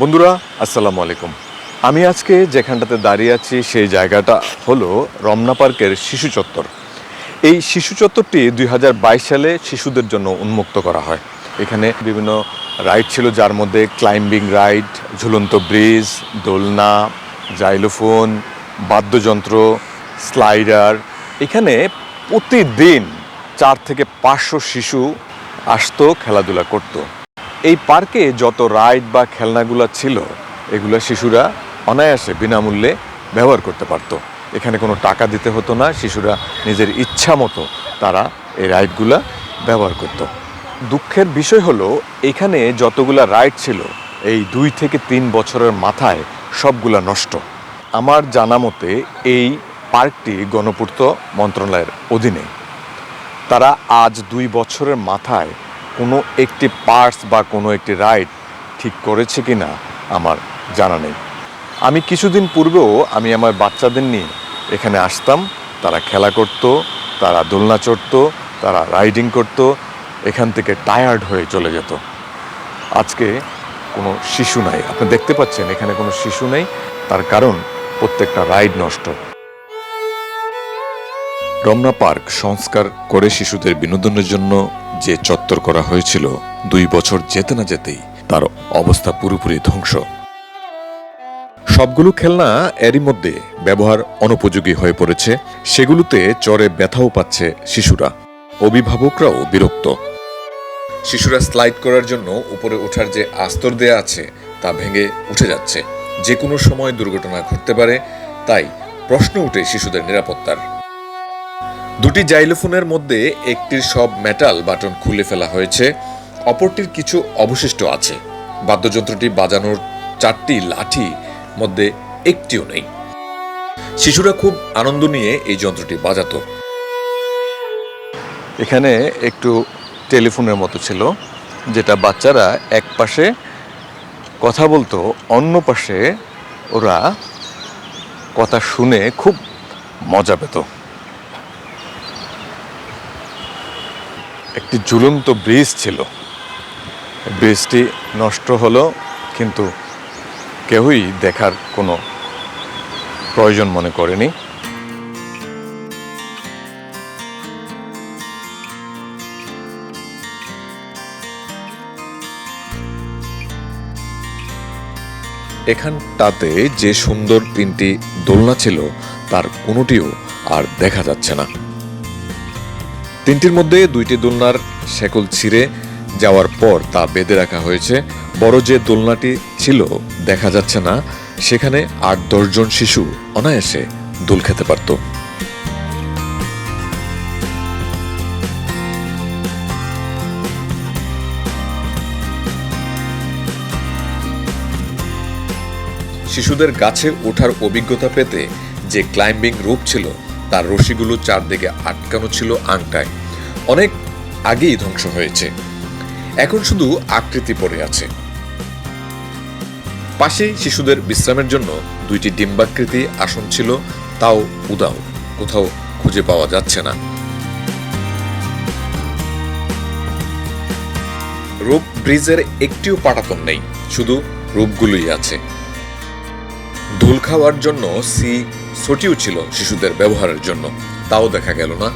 বন্ধুরা, আসসালামু আলাইকুম। আমি আজকে যেখানটাতে দাঁড়িয়ে আছি, সেই জায়গাটা হলো রমনা পার্কের শিশু চত্বর। এই শিশু চত্বরটি দুই হাজার বাইশ সালে শিশুদের জন্য উন্মুক্ত করা হয়। এখানে বিভিন্ন রাইড ছিল, যার মধ্যে ক্লাইম্বিং রাইড, ঝুলন্ত ব্রিজ, দোলনা, জাইলোফোন, বাদ্যযন্ত্র, স্লাইডার। এখানে প্রতিদিন চার থেকে পাঁচশো শিশু আসতো, খেলাধুলা করতো। এই পার্কে যত রাইড বা খেলনাগুলো ছিল, এগুলো শিশুরা অনায়াসে বিনামূল্যে ব্যবহার করতে পারতো। এখানে কোনো টাকা দিতে হতো না, শিশুরা নিজের ইচ্ছা মতো তারা এই রাইডগুলা ব্যবহার করত। দুঃখের বিষয় হলো, এখানে যতগুলা রাইড ছিল, এই দুই থেকে তিন বছরের মাথায় সবগুলা নষ্ট। আমার জানা মতে, এই পার্কটি গণপূর্ত মন্ত্রণালয়ের অধীনে। তারা আজ দুই বছরের মাথায় কোনো একটি পার্টস বা কোনো একটি রাইড ঠিক করেছে কি না আমার জানা নেই। আমি কিছুদিন পূর্বেও আমি আমার বাচ্চাদের নিয়ে এখানে আসতাম। তারা খেলা করত, তারা দোলনা চড়ত, তারা রাইডিং করত, এখান থেকে টায়ার্ড হয়ে চলে যেত। আজকে কোনো শিশু নাই। আপনি দেখতে পাচ্ছেন, এখানে কোনো শিশু নেই। তার কারণ প্রত্যেকটা রাইড নষ্ট। রমনা পার্ক সংস্কার করে শিশুদের বিনোদনের জন্য যে চত্বর করা হয়েছিল, দুই বছর যেতে না যেতেই তার অবস্থা পুরোপুরি ধ্বংস। সবগুলো খেলনা এরই মধ্যে ব্যবহার অনুপযোগী হয়ে পড়েছে, সেগুলোতে চরে ব্যথাও পাচ্ছে শিশুরা। অভিভাবকরাও বিরক্ত। শিশুরা স্লাইড করার জন্য উপরে ওঠার যে আস্তর দেয়া আছে, তা ভেঙে উঠে যাচ্ছে। যে কোনো সময় দুর্ঘটনা ঘটতে পারে, তাই প্রশ্ন উঠে শিশুদের নিরাপত্তার। দুটি জাইলোফোনের মধ্যে একটির সব মেটাল বাটন খুলে ফেলা হয়েছে, অপরটির কিছু অবশিষ্ট আছে। বাদ্যযন্ত্রটি বাজানোর চারটি লাঠি মধ্যে একটিও নেই। শিশুরা খুব আনন্দ নিয়ে এই যন্ত্রটি বাজাতো। এখানে একটু টেলিফোনের মতো ছিল, যেটা বাচ্চারা এক পাশে কথা বলতো, অন্য পাশে ওরা কথা শুনে খুব মজা পেত। একটি ঝুলন্ত ব্রিজ ছিল। ব্রিজটি নষ্ট হলো, কিন্তু কেউই দেখার কোনো প্রয়োজন মনে করেনি। এখানটাতে যে সুন্দর তিনটি দোলনা ছিল, তার কোনোটিও আর দেখা যাচ্ছে না। তিনটির মধ্যে দুইটি দোলনার শেকল ছিঁড়ে যাওয়ার পর তা বেঁধে রাখা হয়েছে। বড় যে দোলনাটি ছিল, দেখা যাচ্ছে না। সেখানে আট দশজন শিশু অনায়াসে দোল খেতে পারত। শিশুদের গাছে ওঠার অভিজ্ঞতা পেতে যে ক্লাইম্বিং রূপ ছিল তার রশিগুলো চারদিকে আটকানো ছিল আংটায়। অনেক আগেই ধ্বংস হয়েছে। এখন শুধু আকৃতি পড়ে আছে। পাশেই শিশুদের বিশ্রামের জন্য দুইটি ডিম্বাকৃতি আসন ছিল, তাও উদাও, কোথাও খুঁজে পাওয়া যাচ্ছে না। রূপ ব্রিজের একটিও পাটাতন নেই, শুধু রূপগুলোই আছে। ধুল খাওয়ার জন্য সি সটিও ছিল শিশুদের ব্যবহারের জন্য। তাও দেখা গেল না।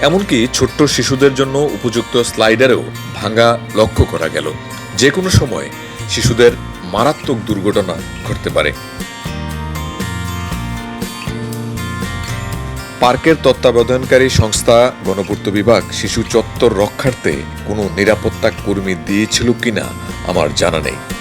এমনকি ছোট্ট শিশুদের জন্য উপযুক্ত স্লাইডারেও ভাঙা লক্ষ্য করা গেল। যে কোনো সময় শিশুদের মারাত্মক দুর্ঘটনা ঘটতে পারে। পার্কের তত্ত্বাবধানকারী সংস্থা গণপূর্ত বিভাগ শিশু চত্বর রক্ষার্থে কোনো নিরাপত্তা কর্মী দিয়েছিল কিনা আমার জানা নেই।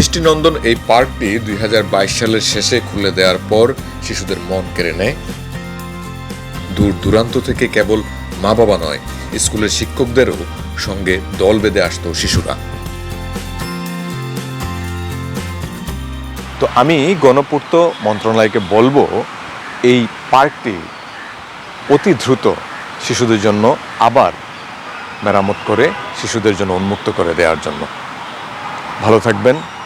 দৃষ্টিনন্দন এই পার্কটি দুই হাজার বাইশ সালের শেষে খুলে দেওয়ার পর শিশুদের মন কেড়ে নেয়। দূর দূরান্ত থেকে কেবল মা বাবা নয়, স্কুলের শিক্ষকদেরও সঙ্গে দল বেঁধে আসতো শিশুরা। তো আমি গণপূর্ত মন্ত্রণালয়কে বলব, এই পার্কটি অতি দ্রুত শিশুদের জন্য আবার মেরামত করে, শিশুদের জন্য উন্মুক্ত করে দেওয়ার জন্য। ভালো থাকবেন।